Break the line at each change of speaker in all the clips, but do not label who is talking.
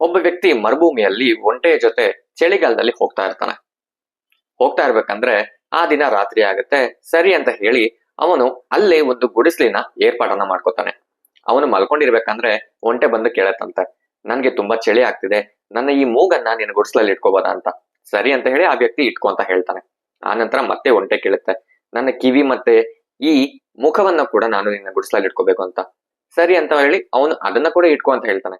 ಒಬ್ಬ ವ್ಯಕ್ತಿ ಮರುಭೂಮಿಯಲ್ಲಿ ಒಂಟೆಯ ಜೊತೆ ಚಳಿಗಾಲದಲ್ಲಿ ಹೋಗ್ತಾ ಇರ್ತಾನೆ. ಹೋಗ್ತಾ ಇರ್ಬೇಕಂದ್ರೆ ಆ ದಿನ ರಾತ್ರಿ ಆಗುತ್ತೆ, ಸರಿ ಅಂತ ಹೇಳಿ ಅವನು ಅಲ್ಲೇ ಒಂದು ಗುಡಿಸ್ಲಿನ ಏರ್ಪಾಡನ್ನ ಮಾಡ್ಕೋತಾನೆ. ಅವನು ಮಲ್ಕೊಂಡಿರ್ಬೇಕಂದ್ರೆ ಒಂಟೆ ಬಂದು ಕೇಳತ್ತಂತೆ. ನನ್ಗೆ ತುಂಬಾ ಚಳಿ ಆಗ್ತಿದೆ, ನನ್ನ ಈ ಮೂಗನ್ನ ನಿನ್ನ ಗುಡಿಸ್ಲಲ್ಲಿ ಇಟ್ಕೋಬೋದಾ ಅಂತ? ಸರಿ ಅಂತ ಹೇಳಿ ಆ ವ್ಯಕ್ತಿ ಇಟ್ಕೊ ಅಂತ ಹೇಳ್ತಾನೆ. ಆನಂತರ ಮತ್ತೆ ಒಂಟೆ ಕೇಳುತ್ತೆ. ನನ್ನ ಕಿವಿ ಮತ್ತೆ ಈ ಮುಖವನ್ನ ಕೂಡ ನಾನು ನಿನ್ನ ಗುಡಿಸ್ಲಲ್ಲಿ ಇಟ್ಕೋಬೇಕು ಅಂತ. ಸರಿ ಅಂತ ಹೇಳಿ ಅವನು ಅದನ್ನ ಕೂಡ ಇಟ್ಕೊ ಅಂತ ಹೇಳ್ತಾನೆ.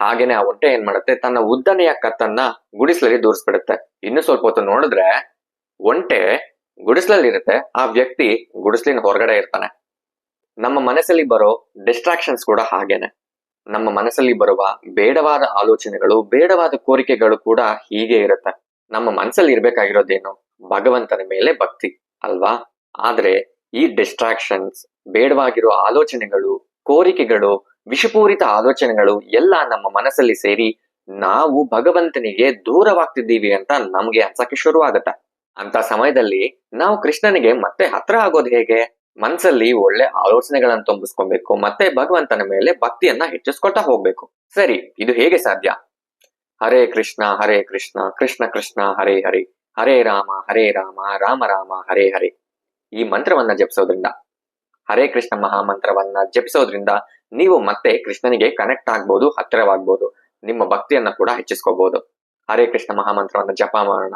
ಹಾಗೇನೆ ಆ ಒಂಟೆ ಏನ್ ಮಾಡುತ್ತೆ? ತನ್ನ ಉದ್ದನೆಯ ಕತ್ತನ್ನ ಗುಡಿಸ್ಲಲ್ಲಿ ದೂರಿಸ್ಬಿಡುತ್ತೆ ಇನ್ನು ಸ್ವಲ್ಪ ಹೊತ್ತು ನೋಡಿದ್ರೆ ಒಂಟೆ ಗುಡಿಸ್ಲಲ್ಲಿ ಇರುತ್ತೆ ಆ ವ್ಯಕ್ತಿ ಗುಡಿಸ್ಲಿನ ಹೊರಗಡೆ ಇರ್ತಾನೆ. ನಮ್ಮ ಮನಸ್ಸಲ್ಲಿ ಬರೋ ಡಿಸ್ಟ್ರಾಕ್ಷನ್ಸ್ ಕೂಡ ಹಾಗೇನೆ. ನಮ್ಮ ಮನಸ್ಸಲ್ಲಿ ಬರುವ ಬೇಡವಾದ ಆಲೋಚನೆಗಳು, ಬೇಡವಾದ ಕೋರಿಕೆಗಳು ಕೂಡ ಹೀಗೆ ಇರುತ್ತೆ. ನಮ್ಮ ಮನಸ್ಸಲ್ಲಿ ಇರ್ಬೇಕಾಗಿರೋದೇನು? ಭಗವಂತನ ಮೇಲೆ ಭಕ್ತಿ, ಅಲ್ವಾ? ಆದ್ರೆ ಈ ಡಿಸ್ಟ್ರಾಕ್ಷನ್ಸ್ ಬೇಡವಾಗಿರೋ ಆಲೋಚನೆಗಳು, ಕೋರಿಕೆಗಳು ವಿಷಪೂರಿತ ಆಲೋಚನೆಗಳು ಎಲ್ಲ ನಮ್ಮ ಮನಸ್ಸಲ್ಲಿ ಸೇರಿ ನಾವು ಭಗವಂತನಿಗೆ ದೂರವಾಗ್ತಿದ್ದೀವಿ ಅಂತ ನಮ್ಗೆ ಅನ್ಸಕ್ಕೆ ಶುರು ಆಗತ್ತೆ ಅಂತ ಸಮಯದಲ್ಲಿ ನಾವು ಕೃಷ್ಣನಿಗೆ ಮತ್ತೆ ಹತ್ರ ಆಗೋದು ಹೇಗೆ? ಮನ್ಸಲ್ಲಿ ಒಳ್ಳೆ ಆಲೋಚನೆಗಳನ್ನ ತುಂಬಿಸ್ಕೊಬೇಕು, ಮತ್ತೆ ಭಗವಂತನ ಮೇಲೆ ಭಕ್ತಿಯನ್ನ ಹೆಚ್ಚಿಸ್ಕೊಳ್ತಾ ಹೋಗ್ಬೇಕು. ಸರಿ, ಇದು ಹೇಗೆ ಸಾಧ್ಯ? ಹರೇ ಕೃಷ್ಣ ಹರೇ ಕೃಷ್ಣ ಕೃಷ್ಣ ಕೃಷ್ಣ, ಹರೇ ಹರಿ. ಹರೇ ರಾಮ ಹರೇ ರಾಮ ರಾಮ ರಾಮ, ಹರೇ ಹರಿ. ಈ ಮಂತ್ರವನ್ನ ಜಪಿಸೋದ್ರಿಂದ ಹರೇ ಕೃಷ್ಣ ಮಹಾಮಂತ್ರವನ್ನ ಜಪಿಸೋದ್ರಿಂದ ನೀವು ಮತ್ತೆ ಕೃಷ್ಣನಿಗೆ ಕನೆಕ್ಟ್ ಆಗ್ಬೋದು, ಹತ್ತಿರವಾಗ್ಬೋದು. ನಿಮ್ಮ ಭಕ್ತಿಯನ್ನ ಕೂಡ ಹೆಚ್ಚಿಸ್ಕೋಬಹುದು ಹರೇ ಕೃಷ್ಣ ಮಹಾಮಂತ್ರವನ್ನ ಜಪ ಮಾಡೋಣ.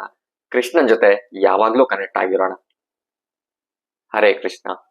ಕೃಷ್ಣನ್ ಜೊತೆ ಯಾವಾಗ್ಲೂ ಕನೆಕ್ಟ್ ಆಗಿರೋಣ. ಹರೇ ಕೃಷ್ಣ.